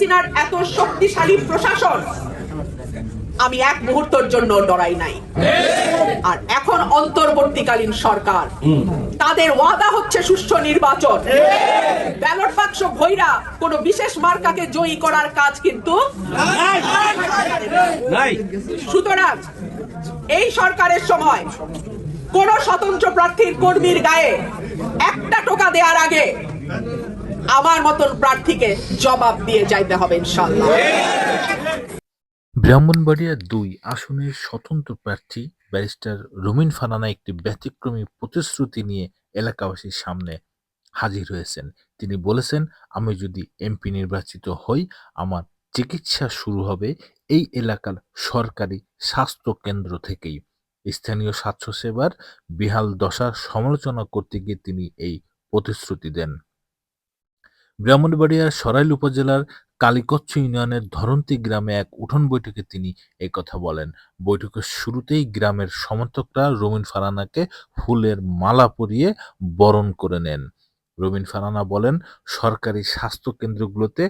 হাসিনার এত শক্তিশালী প্রশাসন আমি এক মুহূর্তের জন্য ডরাই নাই। আর এখন অন্তর্বর্তীকালীন সরকার তাদের ওয়াদা হচ্ছে সুষ্ঠু নির্বাচন। ব্যালট বাক্স ভৈরা কোনো বিশেষ মার্কাকে জয়ী করার কাজ কিন্তু সুতরাং এই সরকারের সময় কোন স্বতন্ত্র প্রার্থীর কর্মীর গায়ে একটা টোকা দেওয়ার আগে আমার মতন প্রার্থীকে জবাব দিয়ে যাইতে হবে ইনশাল্লাহ ব্রাহ্মণবাড়িয়া দুই আসনের স্বতন্ত্র প্রার্থী ব্যারিস্টার রুমিন ফানানা একটি ব্যতিক্রমী প্রতিশ্রুতি নিয়ে এলাকাবাসীর সামনে হাজির হয়েছেন। তিনি বলেছেন, আমি যদি এমপি নির্বাচিত হই, আমার চিকিৎসা শুরু হবে এই এলাকার সরকারি স্বাস্থ্য কেন্দ্র থেকেই। স্থানীয় স্বাস্থ্যসেবার বিহাল দশার সমালোচনা করতে গিয়ে তিনি এই প্রতিশ্রুতি দেন। ব্রাহ্মণবাড়িয়ার সরাইল উপজেলার কালীকচ্ছ ইউনিয়নের ধরন্তি গ্রামে এক উঠোন বৈঠকে তিনি কথা বলেন। বৈঠকের শুরুতেই গ্রামের সমর্থকরা রবিন ফারানাকে ফুলের মালা পরিয়ে বরণ করে নেন। রবিন ফারানা বলেন, সরকারি স্বাস্থ্য কেন্দ্রগুলোতে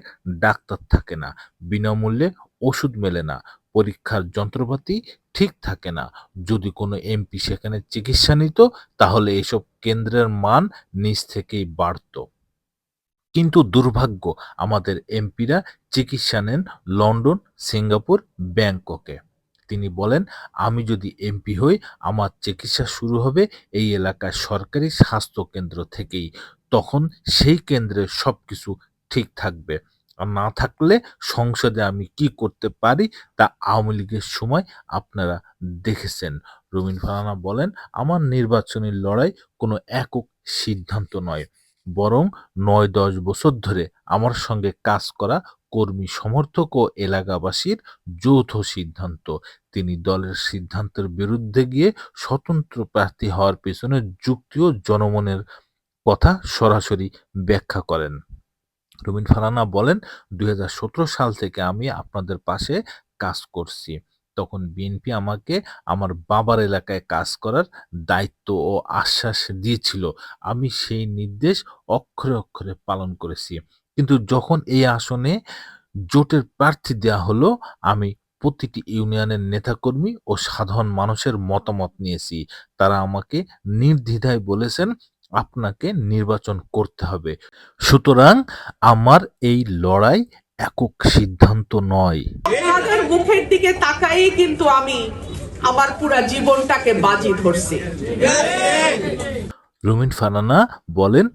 ডাক্তার থাকে না, বিনামূল্যে ওষুধ মেলে না, পরীক্ষার যন্ত্রপাতি ঠিক থাকে না। যদি কোনো এমপি সেখানে চিকিৎসা নিত, তাহলে এসব কেন্দ্রের মান নিজ থেকেই বাড়তো। কিন্তু দুর্ভাগ্য আমাদের এমপিরা চিকিৎসা নেন লন্ডন, সিঙ্গাপুর, ব্যাংককে। তিনি বলেন, আমি যদি এমপি হই, আমার চিকিৎসা শুরু হবে এই এলাকার সরকারি স্বাস্থ্য কেন্দ্র থেকেই। তখন সেই কেন্দ্রে সবকিছু ঠিক থাকবে। আর না থাকলে সংসদে আমি কি করতে পারি তা আওয়ামী লীগের সময় আপনারা দেখেছেন। রবিন ফারানা বলেন, আমার নির্বাচনী লড়াই কোনো একক সিদ্ধান্ত নয়। বরং নয় দশ বছর ধরে আমার সঙ্গে কাজ করা কর্মী সমর্থক ও এলাকাবাসীর যৌথ সিদ্ধান্ত। তিনি দলের সিদ্ধান্তের বিরুদ্ধে গিয়ে স্বতন্ত্র প্রার্থী হওয়ার পেছনে যুক্তি ও জনমনের কথা সরাসরি ব্যাখ্যা করেন। রবিন ফারানা বলেন, দুই হাজার সতেরো সাল থেকে আমি আপনাদের পাশে কাজ করছি। তখন বিএনপি আমাকে আমার বাবার এলাকায় কাজ করার দায়িত্ব ও আশ্বাস দিয়েছিল। আমি সেই নির্দেশ অক্ষরে অক্ষরে পালন করেছি। কিন্তু যখন এই আসনে জোটের প্রার্থী দেয়া হলো, আমি প্রতিটি ইউনিয়নের নেতাকর্মী ও সাধারণ মানুষের মতামত নিয়েছি। তারা আমাকে নির্দ্বিধায় বলেছেন, আপনাকে নির্বাচন করতে হবে। সুতরাং আমার এই লড়াই একক সিদ্ধান্ত নয়। মুখের দিকে তাকাই কিন্তু আমি আমার পুরা জীবনটাকে বাজি ধরছি। রুমিন ফানানা বলেন,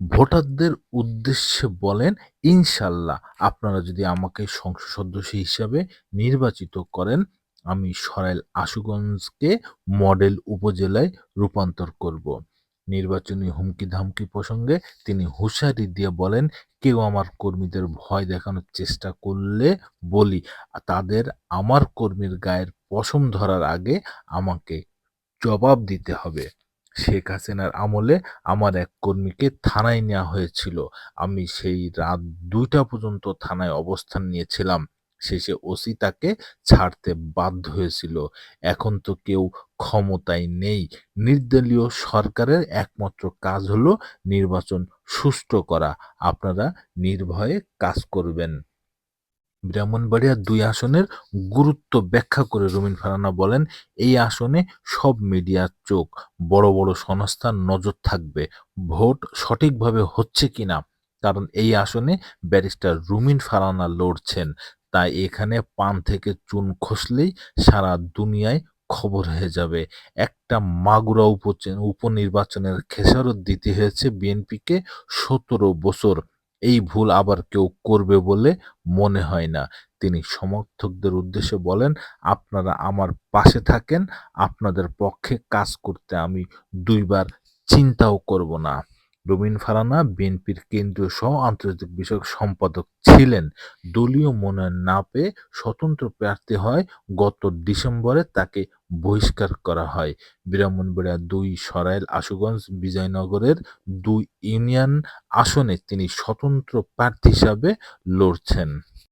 ভোটারদের উদ্দেশ্যে বলেন, ইনশাল্লাহ আপনারা যদি আমাকে সংসদ সদস্য হিসাবে নির্বাচিত করেন, আমি সরাইল আশুগঞ্জকে মডেল উপজেলায় রূপান্তর করব। নির্বাচনী হুমকি ধামকি প্রসঙ্গে তিনি হুঁশিয়ারি দিয়ে বলেন, কেউ আমার কর্মীদের ভয় দেখানোর চেষ্টা করলে বলি তাদের আমার কর্মীর গায়ের পশম ধরার আগে আমাকে জবাব দিতে হবে। শেখ হাসিনার আমলে আমার এক কর্মীকে থানায় নেওয়া হয়েছিল। আমি সেই রাত দুইটা পর্যন্ত থানায় অবস্থান নিয়েছিলাম। শেষে ওসি তাকে ছাড়তে বাধ্য হয়েছিল। এখন তো কেউ ক্ষমতায় নেই। নির্দলীয় সরকারের একমাত্র কাজ হলো নির্বাচন সুষ্ঠু করা। আপনারা নির্ভয়ে কাজ করবেন। ব্রাহ্মণবাড়িয়া দুই আসনের গুরুত্ব ব্যাখ্যা করে রুমিন ফারানা বলেন, এই আসনে সব মিডিয়ার চোখ। বড় বড় সংস্থার নজর থাকবে। ভোট সঠিকভাবে হচ্ছে কিনা? কারণ এই আসনে ব্যারিস্টার রুমিন ফারানা লড়ছেন। তাই এখানে পান থেকে চুন খসলেই সারা দুনিয়ায় খবর হয়ে যাবে। একটা মাগুরা উপনির্বাচনের খেসারত দিতে হয়েছে বিএনপিকে সতেরো বছর। এই ভুল আবার কেউ করবে বলে মনে হয় না। তিনি সমর্থকদের উদ্দেশ্যে বলেন, আপনারা আমার পাশে থাকেন, আপনাদের পক্ষে কাজ করতে আমি দুইবার চিন্তাও করব না। রবিন ফারানা, বিএনপির কেন্দ্রীয় সহ আন্তর্জাতিক বিষয়ক সম্পাদক ছিলেন। দলীয় মনোনয়ন না পেয়ে স্বতন্ত্র প্রার্থী হয় গত ডিসেম্বরে তাকে বহিষ্কার করা হয়। বিরামনবেড়া দুই, সরাইল, আশুগঞ্জ, বিজয়নগরের দুই ইউনিয়ন আসনে তিনি স্বতন্ত্র প্রার্থী হিসাবে লড়ছেন।